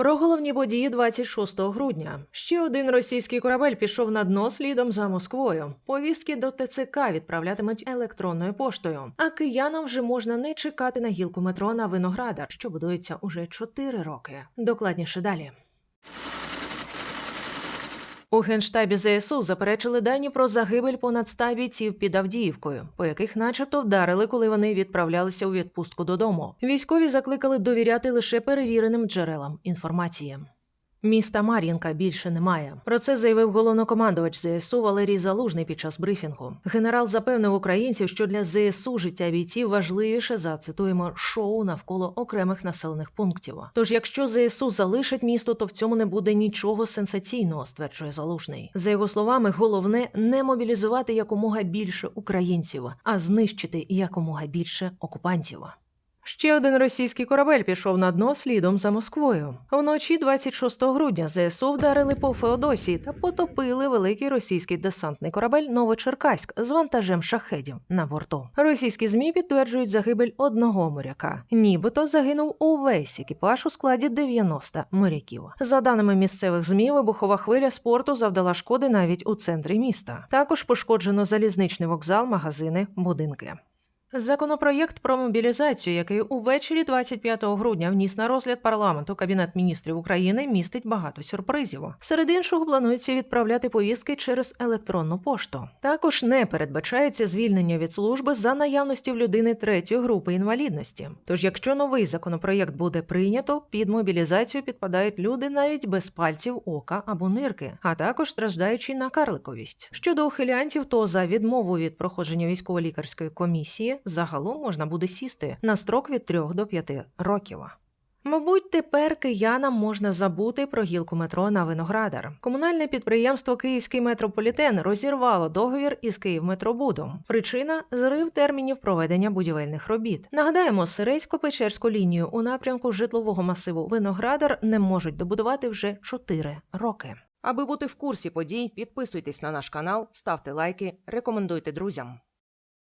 Про головні події 26 грудня. Ще один російський корабель пішов на дно слідом за Москвою. Повістки до ТЦК відправлятимуть електронною поштою. А киянам вже можна не чекати на гілку метро на Виноградар, що будується уже 4 роки. Докладніше далі. У генштабі ЗСУ заперечили дані про загибель понад 100 бійців під Авдіївкою, по яких, начебто, вдарили, коли вони відправлялися у відпустку додому. Військові закликали довіряти лише перевіреним джерелам інформації. Міста Мар'їнка більше немає. Про це заявив головнокомандувач ЗСУ Валерій Залужний під час брифінгу. Генерал запевнив українців, що для ЗСУ життя бійців важливіше за цитуємо шоу навколо окремих населених пунктів. Тож, якщо ЗСУ залишать місто, то в цьому не буде нічого сенсаційного, стверджує Залужний. За його словами, головне не мобілізувати якомога більше українців, а знищити якомога більше окупантів. Ще один російський корабель пішов на дно слідом за Москвою. Вночі 26 грудня ЗСУ вдарили по Феодосії та потопили великий російський десантний корабель Новочеркаськ з вантажем шахедів на борту. Російські змі підтверджують загибель одного моряка. Нібито загинув увесь екіпаж у складі 90 моряків. За даними місцевих змі, вибухова хвиля спорту завдала шкоди навіть у центрі міста. Також пошкоджено залізничний вокзал, магазини, будинки. Законопроєкт про мобілізацію, який увечері 25 грудня вніс на розгляд парламенту Кабінет міністрів України, містить багато сюрпризів. Серед іншого планується відправляти повістки через електронну пошту. Також не передбачається звільнення від служби за наявності в людини третьої групи інвалідності. Тож, якщо новий законопроєкт буде прийнято, під мобілізацію підпадають люди навіть без пальців ока або нирки, а також страждаючі на карликовість. Щодо ухилянтів, то за відмову від проходження військово-лікарської комісії загалом можна буде сісти на строк від 3 до 5 років. Мабуть, тепер киянам можна забути про гілку метро на Виноградар. Комунальне підприємство Київський метрополітен розірвало договір із Київметробудом. Причина зрив термінів проведення будівельних робіт. Нагадаємо, Сирецько-Печерську лінію у напрямку житлового масиву Виноградар не можуть добудувати вже 4 роки. Аби бути в курсі подій, підписуйтесь на наш канал, ставте лайки, рекомендуйте друзям.